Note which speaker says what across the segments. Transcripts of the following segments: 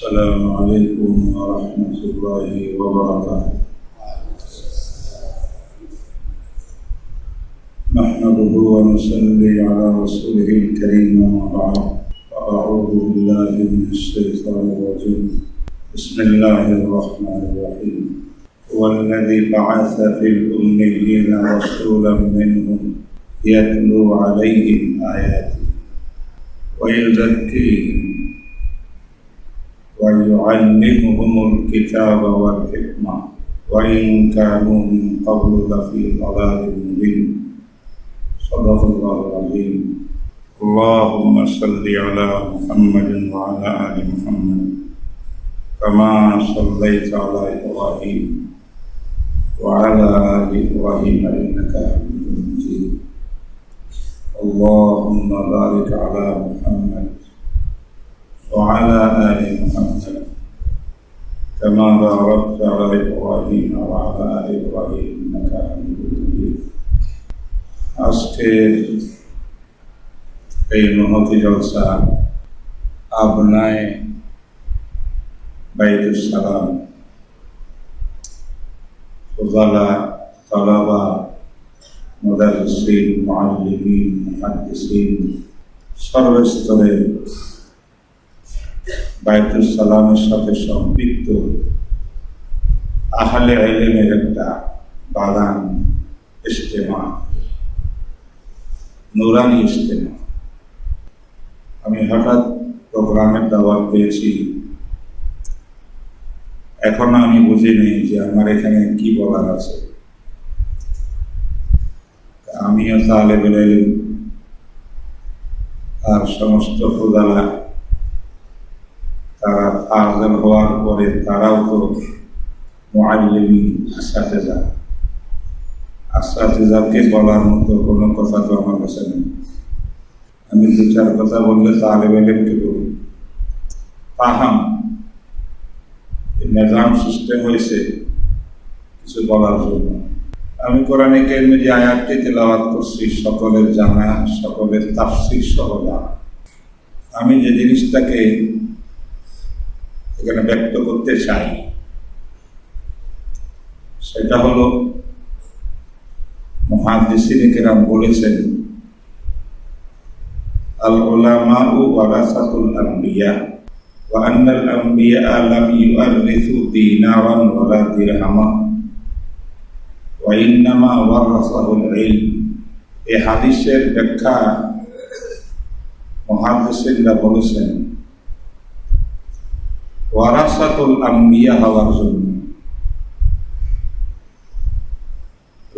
Speaker 1: السلام عليكم ورحمة الله وبركاته نحمده ونصلي على رسوله الكريم وبعد وأعوذ بالله من الشيطان الرجيم بسم الله الرحمن الرحيم هو الذي بعث في الأميين رسولا منهم يتلو عليهم آياته ويزكيهم ويعلمهم الكتاب والحكمة وإن كانوا من قبل لفي ضلال مبين صدق الله العظيم اللهم صل على محمد وعلى آل محمد كما صليت على إبراهيم وعلى آل إبراهيم إنك حميد مجيد اللهم بارك على محمد وعلى آل محمد كما باركت على إبراهيم وعلى آل إبراهيم إنك حميد مجيد أسكت في نهضة جلسة أبناء بيت السلام فضلاء طلبة مدرسين معلمين محدثين سرستريت বাইতুল সালামের সাথে সম্পৃক্ত আহলে আইলেমের একটা বাগান ইস্তেমা নুরানি ইস্তেমা আমি হঠাৎ প্রোগ্রামের দাওয়াত পেয়েছি এখনো আমি বুঝি নেই যে আমার এখানে কি বলার আছে আমিও তাহলে বেড়াইলাম আর সমস্ত প্রদালা তারা আজান হওয়ার পরে তারাও তো মোয়াল্লিমিন আসাতেজা আসাতেজাকে বলার মতো কোনো কথা তো আমার কাছে নেই আমি দু চার কথা বললে তালেব এলেমকে বলি তাহাম নিজাম সিস্টেম হয়েছে কিছু বলার জন্য আমি কোরআনে কেমনি যে আয়াতটি তেলাওয়াত করছি সকলের জানা সকলের তাফসির সহ আমি যে জিনিসটাকে এখানে ব্যক্ত করতে চাই সেটা হলো মহাদিসিন বলেছেন আল ওলামা ও ওয়ারাসাতুল আম্বিয়া وأن এই হাদিসের ব্যাখ্যা মহাদিসিনরা বলেছেন ওয়ারাসাতুল আম্বিয়া হওয়ার জন্য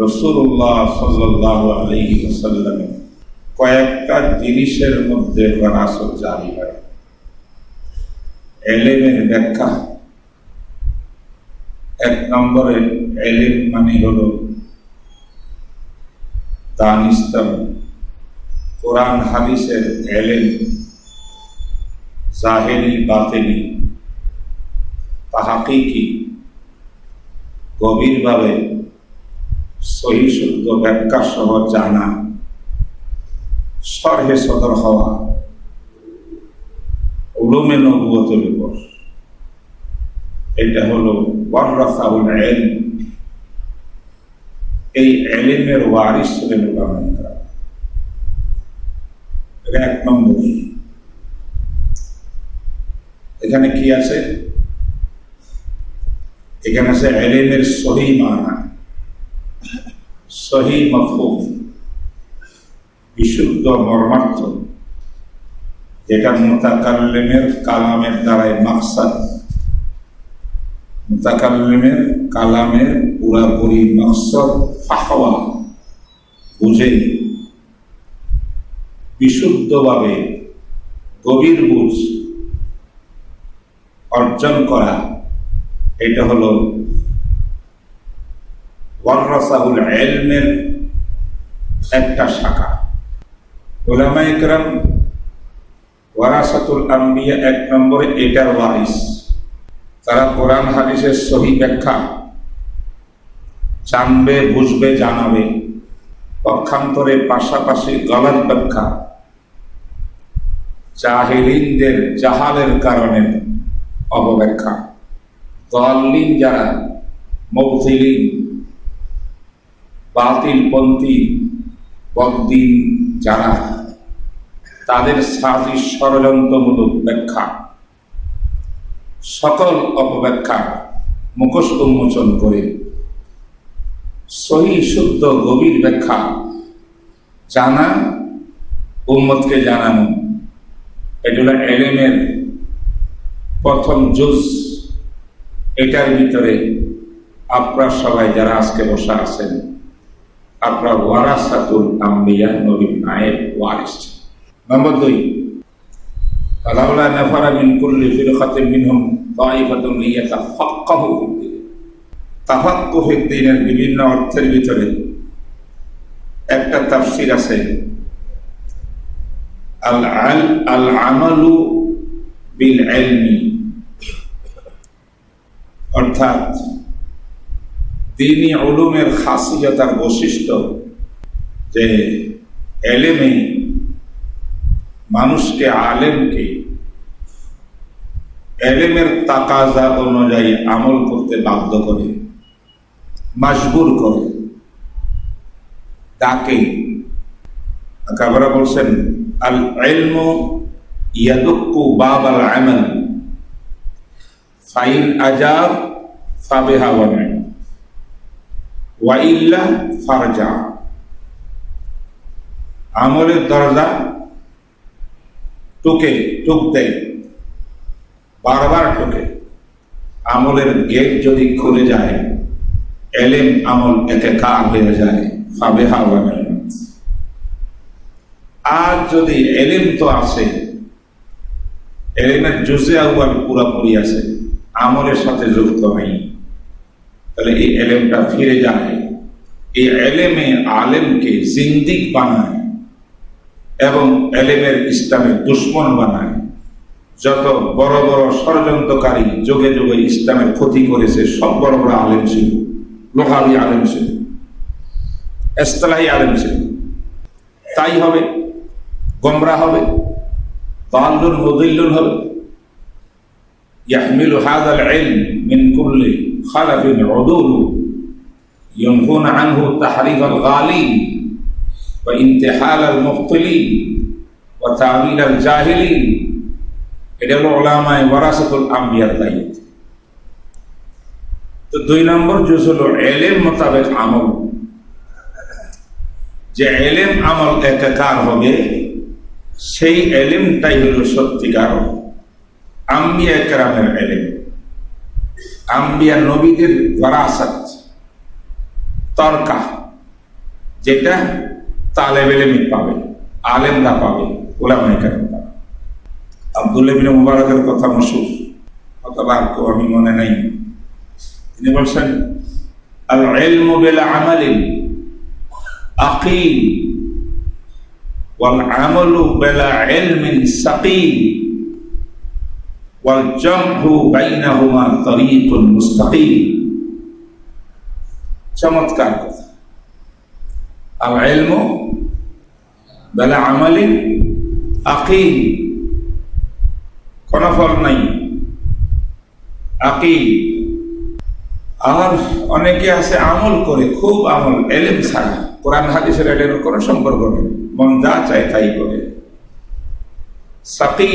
Speaker 1: রসুল্লাহ সাল্লাহ আলহি আসাল্লামে কয়েকটা জিনিসের মধ্যে ওয়ারাসত জারি হয় এলেমের ব্যাখ্যা এক নম্বরে এলেম মানে হল দান ইসলাম কোরআন হাদিসের এলেম জাহেরি বাতেনি তাহাকেই কি গভীরভাবে সহি শুদ্ধ ব্যাখ্যা সহ জানা সরহে সদর হওয়া উলুমে নবুয়তের উপর এটা হলো ওয়াররাসাউল এল এই এলিমের ওয়ারিস ছিলেন ওলামাইকরা এটা এক নম্বর এখানে কি আছে এখানে আছে এলেমের সহি মানা সহি মফুম বিশুদ্ধ মর্মার্থ যেটা মোতাকাল্লেমের কালামের দ্বারাই মাকসাদ মোতাকাল্লেমের কালামের পুরাপুরি মকসদ ফাহওয়া বুঝে বিশুদ্ধভাবে গভীর বুঝ অর্জন করা এটা হলো এলমের একটা শাখা ওলামা ওয়ারাসাতুল আম্বিয়া এক নম্বরে এটার ওয়ারিস তারা কোরআন হাদিসের সহি ব্যাখ্যা জানবে বুঝবে জানাবে পক্ষান্তরে পাশাপাশি গলার ব্যাখ্যা জাহিলিনদের জাহালের কারণে অবব্যাখ্যা দলিন যারা মৌথিলিন বাতিলপন্থী বকদিন যারা তাদের সাজি ষড়যন্ত্রমূলক ব্যাখ্যা সকল অপব্যাখ্যা মুখোশ উন্মোচন করে সহি শুদ্ধ গভীর ব্যাখ্যা জানা উম্মতকে জানানো এগুলো এলেমের প্রথম জোশ এটার ভিতরে আপনার সবাই যারা আজকে বসা আছেন আপনার ওয়ারাসাতুল আম্বিয়া নবীন নায়েব ওয়ারিস নম্বর দুই فلولا نفر من كل فرقة منهم দিনের বিভিন্ন অর্থের ভিতরে একটা তাফসির আছে আল আল আল আমালু বিল আলমি অর্থাৎ তিনি অলুমের খাসিয়তার বৈশিষ্ট্য যে এলেমে মানুষকে আলেমকে এলেমের তাকাজা অনুযায়ী আমল করতে বাধ্য করে মাসবুর করে তাকে কাবরা বলছেন আল এলমো ইয়াদুকু বাব আমল ফাইন আজাব সাবেহা বলেন ওয়াইল্লা ফারজা আমলের দরজা টুকে টুক দেয় বারবার টুকে আমলের গেট যদি খুলে যায় এলেম আমল এতে কার হয়ে যায় সাবে হাওয়ান আর যদি এলেম তো আছে এলেমের জুজে আউয়াল পুরাপুরি আছে আমলের সাথে যুক্ত নেই তাহলে এই এলেমটা ফিরে যায় এই এলেমে আলেমকে জিন্দিক বানায় এবং এলেমের ইসলামের দুশ্মন বানায় যত বড় বড় ষড়যন্ত্রকারী যোগে যোগে ইসলামের ক্ষতি করেছে সব বড় বড় আলেম ছিল লোহাবি আলেম ছিল এস্তলাহী আলেম ছিল তাই হবে গমরা হবে বাল্লুর মদিল্লুল হবে يحمل هذا العلم من كل خلف عدول ينهون عنه تحريف الغالين وانتحال المبطلين وتعويل الجاهلين এটা হলো ওলামায় ওয়ারাসাতুল আম্বিয়ার দায়িত্ব তো দুই নম্বর জুজ হলো এলেম মোতাবেক আমল যে এলেম আমল একাকার হবে সেই এলেমটাই হলো সত্যিকার আম্বিয়া কেরামের এলেম আম্বিয়া নবীদের বরাসাত তরকা যেটা তালেব এলেমি পাবে আলেমরা পাবে ওলামাই কেরাম পাবে আবদুল্লাবিন মুবারকের কথা মশুর অত বাক্য আমি মনে নাই তিনি বলছেন আল এলম বেলা আমালিন আকিম ওয়াল আমলু বেলা এলমিন সাকিম চমৎকার কথা আমলে আকিল কোনো ফল নাই আকিল আর অনেকে আছে আমল করে খুব আমল এলেম ছাড়া কোরআন হাদিসের এলের কোনো সম্পর্ক নেই মন যা চায় তাই করে Sakil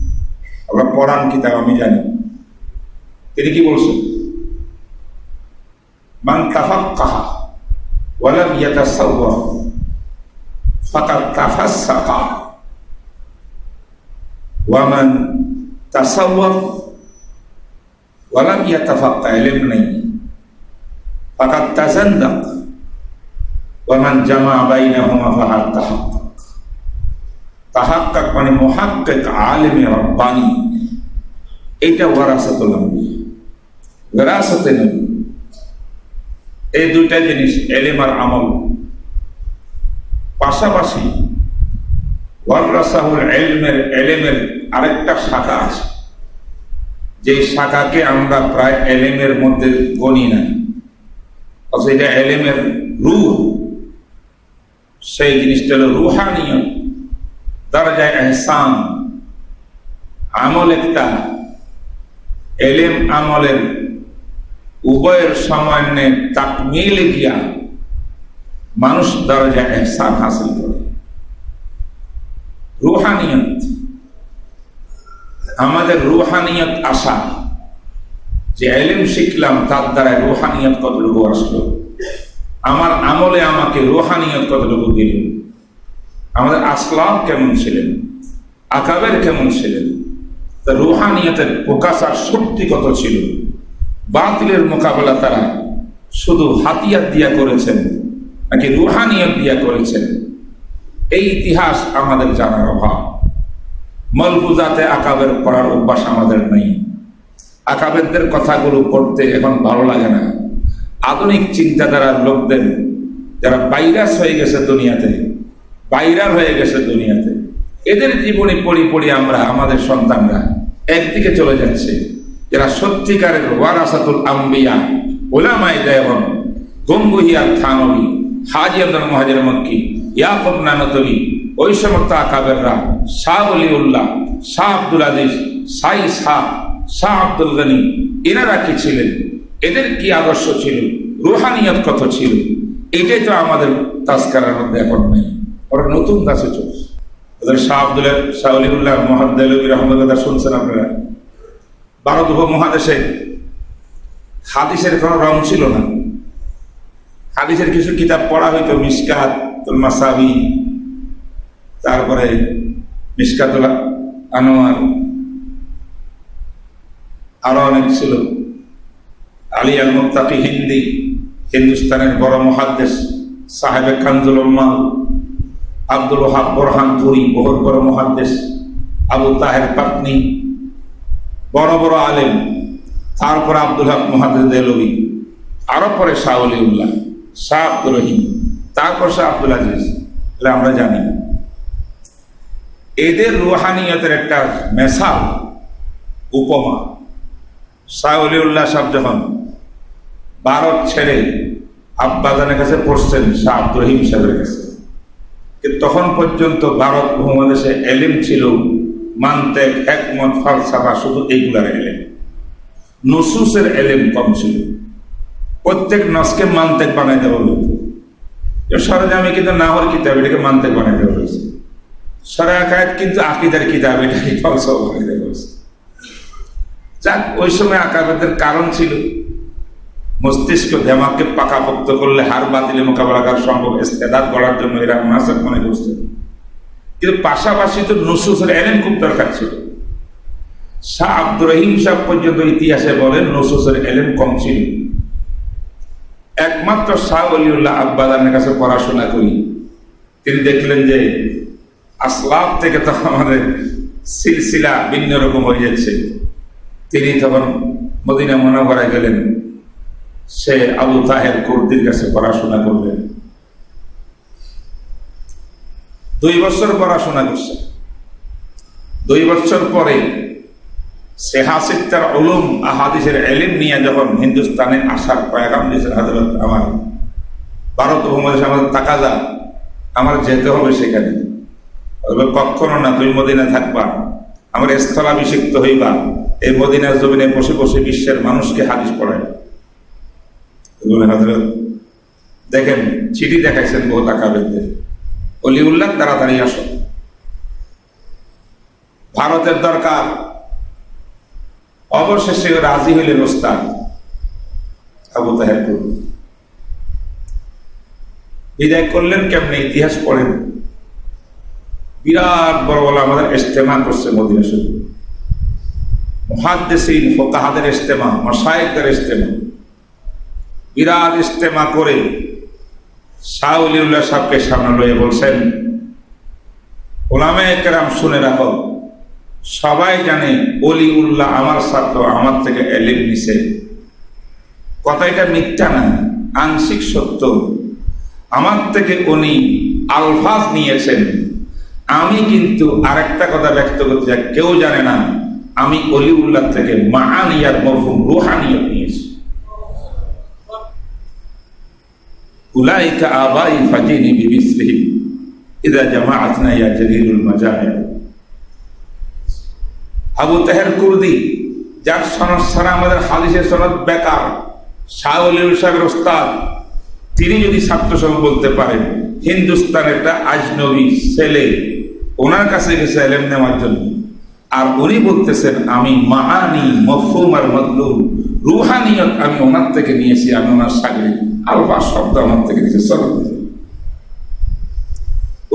Speaker 1: orang kita kami jadi. Jadi kita bolso. Man tafakkah, walam yatasawwah, fakat tafassakah, wa man tasawwah, walam yatafakkah ilimni, fakat tazandak, wa man jama'a bainahuma fahal tahakkak. Tahakkak mani muhakkak alimi rabbani. এটা ওয়ারাসাতুল আম্বিয়া ওয়ারাসাতে নবী এই দুইটা জিনিস এলেম আর আমল পাশাপাশি ওয়ারাসাহুল এলমের এলেমের আরেকটা শাখা আছে যে শাখাকে আমরা প্রায় এলেমের মধ্যে গণি নাই এটা এলেমের রু সেই জিনিসটা হলো রুহানীয় তারা যায় এহসান আমল একটা এলেম আমলের উভয়ের সামান্যে মিলে গিয়া মানুষ দরজা এহসান হাসিল করে রুহানিয়ত আমাদের রুহানিয়ত আশা যে এলেম শিখলাম তার দ্বারা রুহানিয়ত কতটুকু আসলো আমার আমলে আমাকে রোহানিয়ত কতটুকু দিল আমাদের আসলাম কেমন ছিলেন আকাবের কেমন ছিলেন তা প্রকাশ আর শক্তি কত ছিল বাতিলের মোকাবেলা তারা শুধু হাতিয়ার দিয়া করেছেন নাকি রুহানিয়ত দিয়া করেছেন এই ইতিহাস আমাদের জানার অভাব মলপুজাতে আকাবের পড়ার অভ্যাস আমাদের নেই আকাবেরদের কথাগুলো পড়তে এখন ভালো লাগে না আধুনিক চিন্তাধারার লোকদের যারা বাইরাস হয়ে গেছে দুনিয়াতে বাইরার হয়ে গেছে দুনিয়াতে এদের জীবনে পড়ি পড়ি আমরা আমাদের সন্তানরা একদিকে চলে যাচ্ছে যারা সত্যিকারের ওয়ারাসাতুল আম্বিয়া ওলামাই দেয়ন গঙ্গুহিয়া থানবী হাজি আব্দুল মহাজের মক্কি ইয়াকুব নানতবী সমর্থ কাবেররা শাহ আলী উল্লাহ শাহ আব্দুল আজিজ সাই শাহ শাহ আব্দুল গনি এনারা কি ছিলেন এদের কি আদর্শ ছিল রুহানিয়ত কত ছিল এটাই তো আমাদের তাস্কারের মধ্যে এখন নেই ওরা নতুন দাসে চলছে কথা ভারত উপমহাদেশে হাদিসের রং ছিল না হাদিসের কিছু পড়া হইতো মাসাবি তারপরে মিসকাতুল আনোয়ার আরো অনেক ছিল আলী আল মুক্তি হিন্দি হিন্দুস্তানের বড় মহাদেশ সাহেব খানজুল আব্দুল ওহাব পুরী বহর বড় মহাদ্দেশ আবু তাহের পাতনি বড় বড় আলেম তারপর আব্দুল হাব মহাদ্দেশ দেলবি আরো পরে শাহ আলি উল্লাহ শাহ আব্দুল রহিম তারপর শাহ আব্দুল আজিজ এটা আমরা জানি এদের রুহানিয়তের একটা মেশাল উপমা শাহ উল্লাহ সাহ যখন ভারত ছেড়ে আব্বাদানের কাছে পড়ছেন শাহ আব্দুল রহিম সাহেবের কাছে তখন পর্যন্ত ভারত উপমহাদেশে এলিম ছিল মানতে একমত ফালসাফা শুধু এইগুলার এলেম নসুসের এলেম কম ছিল প্রত্যেক নসকে মানতেক বানাই দেওয়া হতো সরজামি কিন্তু নাহর কিতাব এটাকে মানতেক বানাই দেওয়া হয়েছে সরা আকায়াত কিন্তু আকিদার কিতাব এটাকে ফলসাফা বানাই দেওয়া হয়েছে যাক ওই সময় আকাবাদের কারণ ছিল মস্তিষ্ক দেমাককে পাকাপোক্ত করলে হার বাতিলে মোকাবেলা করা সম্ভব ইস্তেদাত করার জন্য এরা মুনাসাব মনে করছে কিন্তু পাশাপাশি তো নসুসের এলেন খুব দরকার ছিল শাহ আব্দুর রহিম সাহ পর্যন্ত ইতিহাসে বলেন নসুসের এলেন কম ছিল একমাত্র শাহ অলিউল্লাহ আব্বাদানের কাছে পড়াশোনা করি তিনি দেখলেন যে আসলাফ থেকে তো আমাদের সিলসিলা ভিন্ন রকম হয়ে যাচ্ছে তিনি তখন মদিনা মনে করা গেলেন সে আবু তাহের কুর্দির কাছে পড়াশোনা করলেন দুই বছর পড়াশোনা করছে দুই বছর পরে সে আহাদিসের এলিম নিয়ে যখন হিন্দুস্তানে আসার দিয়েছেন হাজরত আমার ভারত উপমহাদেশে আমার তাকাজা আমার যেতে হবে সেখানে কখনো না তুমি মদিনা থাকবা আমার স্থলাভিষিক্ত হইবা এই মদিনার জমিনে বসে বসে বিশ্বের মানুষকে হাদিস পড়ায় দেখেন চিঠি দেখাইছেন বহু টাকা বহুত অলি উল্লাহ তাড়াতাড়ি আসো ভারতের দরকার অবশেষে রাজি হইলেন ওস্তাদ আবু তাহের বিদায় করলেন কেমনে ইতিহাস পড়েন বিরাট বড় বলে আমাদের ইস্তেমা করছে মদিনা শুধু মহাদ্দেশীন ফোকাহাদের ইস্তেমা মশায়কদের ইস্তেমা বিরাট ইস্তেমা করে শাহলিউল্লাহ সাহকে সামনে লয়ে বলছেন ওলামে কেরাম শুনে রাখো সবাই জানে অলি উল্লাহ আমার ছাত্র আমার থেকে এলিম নিছে কথা এটা মিথ্যা না আংশিক সত্য আমার থেকে উনি আলফাজ নিয়েছেন আমি কিন্তু আরেকটা কথা ব্যক্ত করতে চাই কেউ জানে না আমি অলিউল্লাহ থেকে মাহানিয়ার মফুম রুহানিয়া নিয়েছি أولئك آبائي فجيني بمثلهم إذا جماعتنا يا جليل المجامع আবু তাহের কুর্দি যার সনদ সারা আমাদের হালিসের সনদ বেকার শাহুল সাহেবের ওস্তাদ তিনি যদি ছাত্র বলতে পারেন হিন্দুস্তানের একটা আজনবী ছেলে ওনার কাছে গেছে এলেম নেওয়ার জন্য আর উনি বলতেছেন আমি মাহানি মফুম আর মদলুম রুহানিয়ত আমি ওনার থেকে নিয়েছি আমি ওনার সাগরিক আলফা শব্দ আমার থেকে দিচ্ছে চলো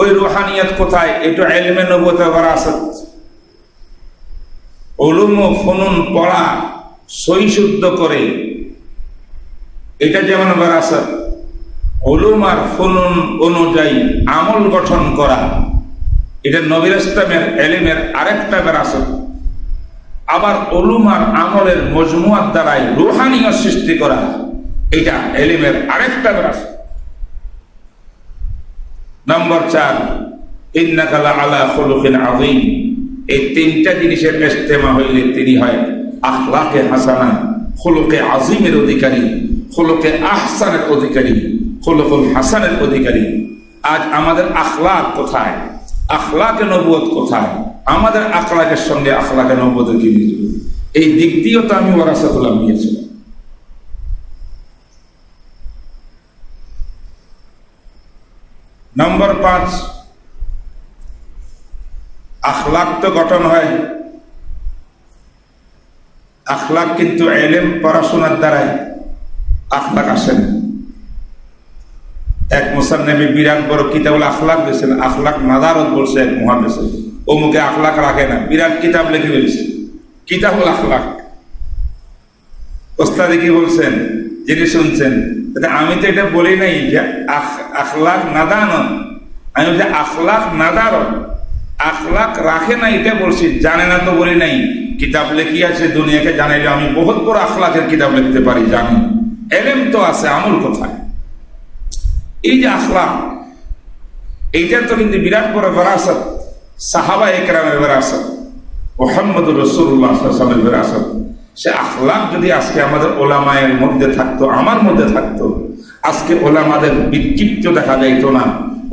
Speaker 1: ওই রুহানিয়াত কোথায় এটা এলমে নবতে বরাসত ওলুম ও ফনুন পড়া সৈশুদ্ধ করে এটা যেমন বারাসত ওলুম আর ফনুন অনুযায়ী আমল গঠন করা এটা নবীর ইসলামের এলিমের আরেকটা বেরাসত আবার ওলুম আর আমলের মজমুয়ার দ্বারাই রুহানিয় সৃষ্টি করা এটা এলিমের আরেকটা গ্রাস নম্বর চার ইন্নাকালা আলা আজিম এই তিনটা জিনিসের হইলে তিনি হয় আখলাকে হাসানা আজিমের অধিকারী খোলকে আহসানের অধিকারী খোলকুল হাসানের অধিকারী আজ আমাদের আখলাক কোথায় আখলাকে কোথায় আমাদের আখলাকের সঙ্গে আখলাকে নবুয়তের কি এই দিক দিয়েও তো আমি ওরাসাতুল্লাহ নিয়েছি নম্বর পাঁচ আখলাক তো গঠন হয় আখলাক কিন্তু এলেম পড়াশোনার দ্বারাই আখলাক আসেন এক মুসান্নবী বিরাট বড় কিতাব আখলাক দিয়েছেন আখলাক মাদারত বলছে এক মহাদেশে মুখে আখলাক রাখে না বিরাট কিতাব লিখে ফেলেছে কিতাব আখলাক ওস্তাদি কি বলছেন যিনি শুনছেন আমি তো এটা বলি নাই যে আখলাখ নাদানন আমি বলছি আখলাখ নাদারন আখলাখ রাখে না এটা বলছি জানে না তো বলি নাই কিতাব লেখি আছে দুনিয়াকে জানাইলে আমি বহুত বড় আখলাখের কিতাব লিখতে পারি জানি এলেম তো আছে আমল কোথায় এই যে আখলাখ এইটা তো কিন্তু বিরাট বড় বেরাসত সাহাবা একরামের বেরাসত মোহাম্মদ রসুল্লাহ আসলামের বেরাসত সে আখলাক যদি আজকে আমাদের ওলামায়ের মধ্যে থাকতো আমার মধ্যে থাকতো আজকে ওলামাদের বিক্ষিপ্ত দেখা যাইত না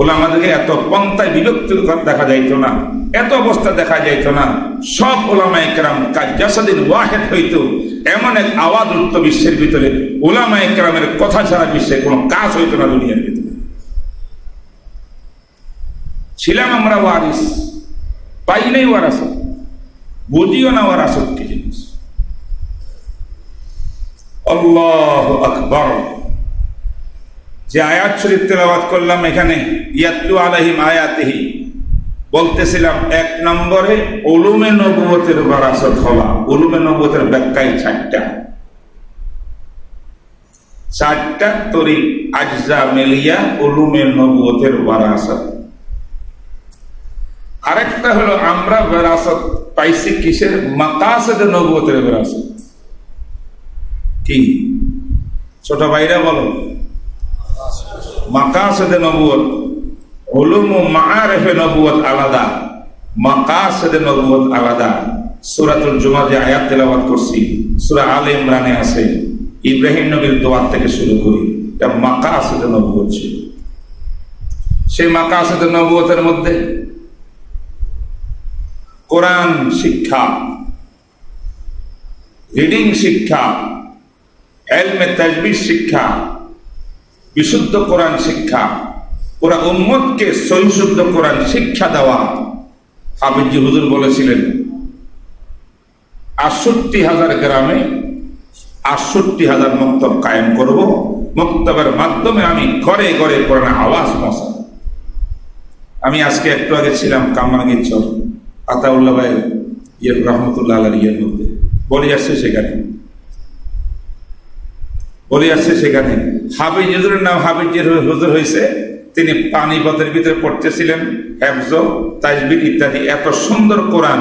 Speaker 1: ওলামাদেরকে এত পন্থায় বিরক্ত দেখা যাইত না এত অবস্থা দেখা যাইত না সব ওলামায় কেরাম কাজাসাদিন ওয়াহেদ হইত এমন এক আওয়াজ উঠত বিশ্বের ভিতরে ওলামায় কেরামের কথা ছাড়া বিশ্বে কোনো কাজ হইত না দুনিয়ার ভিতরে ছিলাম আমরা ওয়ারিস পাই নাই ওয়ারাসত বুঝিও না ওয়ারাসত কি আল্লাহ আকবর যে আয়াত শরীফ তেলাবাদ করলাম এখানে ইয়াত্তু বলতেছিলাম এক নম্বরে ওলুমে বারাসত হওয়া ওলুমে ব্যাখ্যায় চারটা চারটা তরি আজজা মেলিয়া ওলুমে নবুয়তের বারাসত আরেকটা হলো আমরা বেরাসত পাইছি কিসের মাকাসদ বেরাসত কি ছোট ভাইরা বলো মাকাসেদে নবুয়ত হলুম মারেফে নবুয়ত আলাদা মাকাসেদে নবুয়ত আলাদা সুরাতুল জুমা যে আয়াত তেলাবাদ করছি সুরা আল ইমরানে আছে ইব্রাহিম নবীর দোয়ার থেকে শুরু করি এটা মাকা আসেদে নবুয়ত ছিল সেই মাকা আসেদে নবুয়তের মধ্যে কোরআন শিক্ষা রিডিং শিক্ষা এলমে তাজবির শিক্ষা বিশুদ্ধ কোরআন শিক্ষা ওরা উন্মতকে সহিশুদ্ধ কোরআন শিক্ষা দেওয়া হাবিজি হুজুর বলেছিলেন আটষট্টি হাজার গ্রামে আটষট্টি হাজার মক্তব কায়েম করব মক্তবের মাধ্যমে আমি ঘরে ঘরে কোরআন আওয়াজ মশা আমি আজকে একটু আগে ছিলাম কামরাঙ্গির চর আতাউল্লাহ ভাই ইয়ের ইয়ে, রহমতুল্লাহ আলার ইয়ের মধ্যে বলে যাচ্ছে সেখানে বলে আসছে সেখানে হাবিজ হুজুরের নাম হাবিজ হুজুর হয়েছে তিনি পানিপথের ভিতরে পড়তেছিলেন হ্যাফজ তাজবির ইত্যাদি এত সুন্দর কোরআন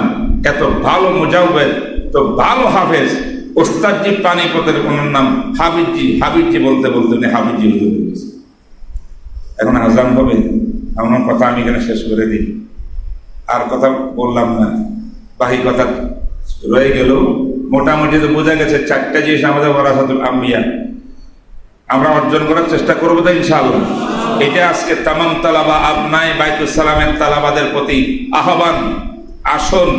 Speaker 1: এত ভালো মুজাউবের তো ভালো হাফেজ ওস্তাদজি পানিপথের ওনার নাম হাবিজি হাবিজি বলতে বলতে উনি হাবিজি হুজুর এখন আজান হবে আমার কথা আমি এখানে শেষ করে দিই আর কথা বললাম না বাহি কথা রয়ে গেল মোটামুটি তো বোঝা গেছে চারটা জিনিস আমাদের বলা হতো আম্বিয়া আমরা অর্জন করার চেষ্টা করবো তো ইনশাআল্লাহ এটা আজকে তামাম তালাবা আপনায় সালামের তালাবাদের প্রতি আহ্বান আসন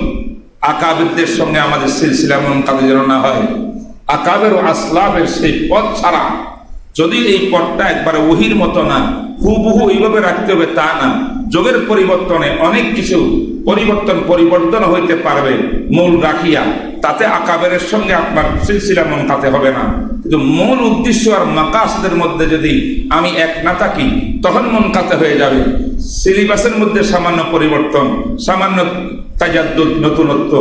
Speaker 1: আকাবিদদের সঙ্গে আমাদের সিলসিলা এমন কাজে যেন না হয় আকাবের ও আসলামের সেই পথ ছাড়া যদি এই পথটা একবারে ওহির মতো না হুবহু এইভাবে রাখতে হবে তা না যোগের পরিবর্তনে অনেক কিছু পরিবর্তন পরিবর্তন হইতে পারবে মূল রাখিয়া তাতে আকাবের সঙ্গে আপনার সিলসিলা মন কাতে হবে না কিন্তু মূল উদ্দেশ্য আর মাকাসদের মধ্যে যদি আমি এক না থাকি তখন মন কাতে হয়ে যাবে সিলেবাসের মধ্যে সামান্য পরিবর্তন সামান্য তাজাদ্দুদ নতুনত্ব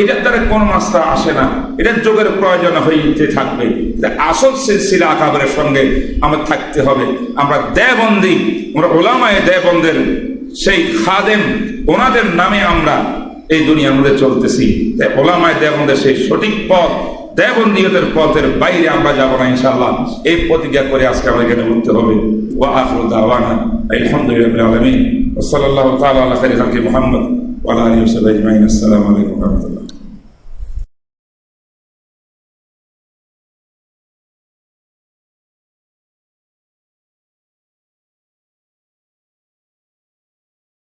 Speaker 1: এটার দ্বারা কোন মাস্টার আসে না এটার যোগের প্রয়োজন হইতে থাকবে আসল সিলসিলা আকাবের সঙ্গে আমার থাকতে হবে আমরা দেয়বন্দি আমরা ওলামায় দেয়বন্দের সেই খাদেম ওনাদের নামে আমরা এই দুনিয়ার মধ্যে চলতেছি তাই ওলামায় দেয়বন্দের সেই সঠিক পথ দেবন্দীয়তের পথের বাইরে আমরা যাবো না ইনশাল্লাহ এই প্রতিজ্ঞা করে আজকে আমরা এখানে উঠতে হবে ও আফরুল দাওয়ানা আলহামদুলিল্লাহ আলমিন সাল্লাহ তালা আল্লাহ খালি খালকি মোহাম্মদ ওয়ালা আলী সাল্লাহ আসসালামু আলাইকুম রহমতুল্লাহ